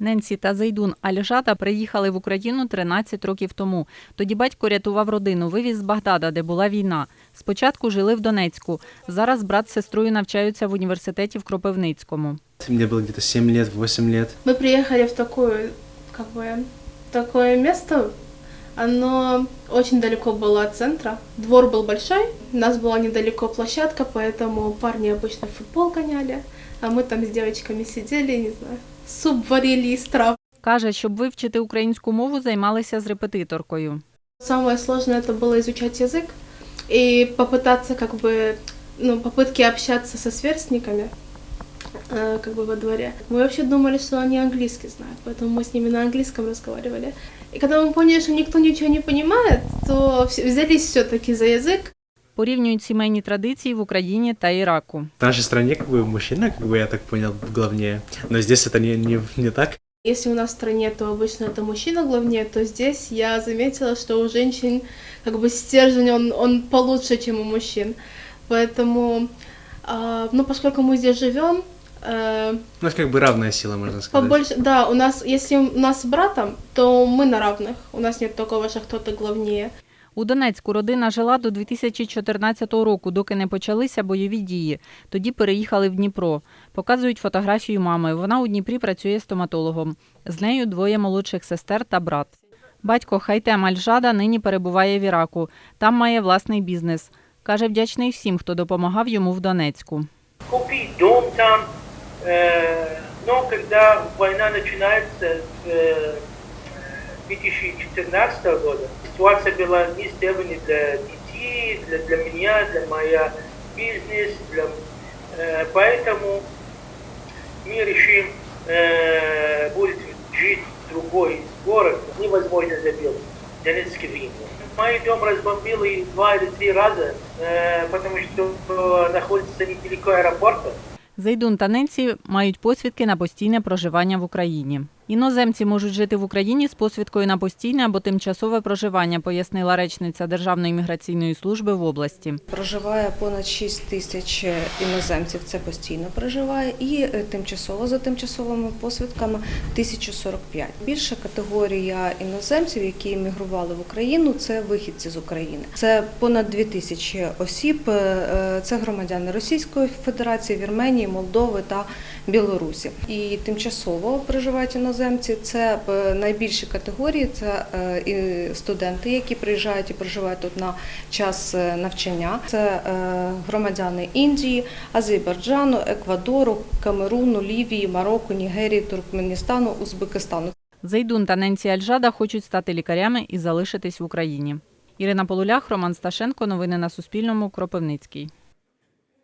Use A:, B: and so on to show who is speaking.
A: Ненсі та Зайдун Альжада приїхали в Україну 13 років тому. Тоді батько рятував родину, вивіз з Багдада, де була війна. Спочатку жили в Донецьку. Зараз брат з сестрою навчаються в університеті в Кропивницькому.
B: Мне было где-то 7 лет, 8 лет.
C: Мы приехали в такое, как бы, такое место. Оно очень далеко было от центра. Двор был большой, у нас была недалеко площадка, поэтому парни обычно в футбол гоняли, а мы там с девочками сидели, не знаю, суп варили из трав.
A: Каже, щоб вивчити українську мову, займалися з репетиторкою.
C: Самое сложное это было изучать язык и попытаться как бы, ну, попытки общаться со сверстниками, э, как бы во дворе. Мы вообще думали, что они английский знают, поэтому мы с ними на английском разговаривали. И когда мы поняли, что никто ничего не понимает, то вс- взялись все-таки за язык.
A: Порівнюють сімейні традиції в Україні та Іраку.
B: В нашей стране как бы мужчина, как бы я так понял, главнее. Но здесь это не, не, не так.
C: Если у нас в стране, то обычно это мужчина главнее, то здесь я заметила, что у женщин как бы стержень, он, он получше, чем у мужчин. Поэтому, а, ну, поскольку мы здесь живем, э,
B: У нас как бы равная сила, можно сказать.
C: побольше, да, у нас, если у нас с братом, то мы на равных. У нас нет такого, что кто-то главнее.
A: У Донецьку родина жила до 2014 року, доки не почалися бойові дії. Тоді переїхали в Дніпро. Показують фотографію мами. Вона у Дніпрі працює стоматологом. З нею двоє молодших сестер та брат. Батько Хайтем Альжада нині перебуває в Іраку. Там має власний бізнес. Каже, вдячний всім, хто допомагав йому в Донецьку.
D: купить дом там. Э, но когда война начинается э, 2014 года, ситуация была нестабильной для детей, для, для меня, для моя бизнес, для, э, поэтому мы решим будет жить в другой город, невозможно забил Донецкий войну. Мой дом разбомбили два или три раза, потому что находится недалеко аэропорта.
A: Зайдун та Ненсі мають посвідки на постійне проживання в Україні. Іноземці можуть жити в Україні з посвідкою на постійне або тимчасове проживання, пояснила речниця Державної міграційної служби в області.
E: Проживає понад 6 тисяч іноземців, це постійно проживає, і е, тимчасово за тимчасовими посвідками 1045. Більша категорія іноземців, які емігрували в Україну, це вихідці з України. Це понад 2 тисячі осіб. е, Це громадяни Російської Федерації, Вірменії, Молдови та Білорусі. І тимчасово проживають іноземці. Це е, найбільші категорії. Це е, студенти, які приїжджають і проживають тут на час е, навчання. Це громадяни Індії, Азербайджану, Еквадору, Камеруну, Лівії, Марокко, Нігерії, Туркменістану, Узбекистану.
A: Зайдун та Ненсі Альжада хочуть стати лікарями і залишитись в Україні. Ірина Полулях, Роман Сташенко. Новини на Суспільному. Кропивницький.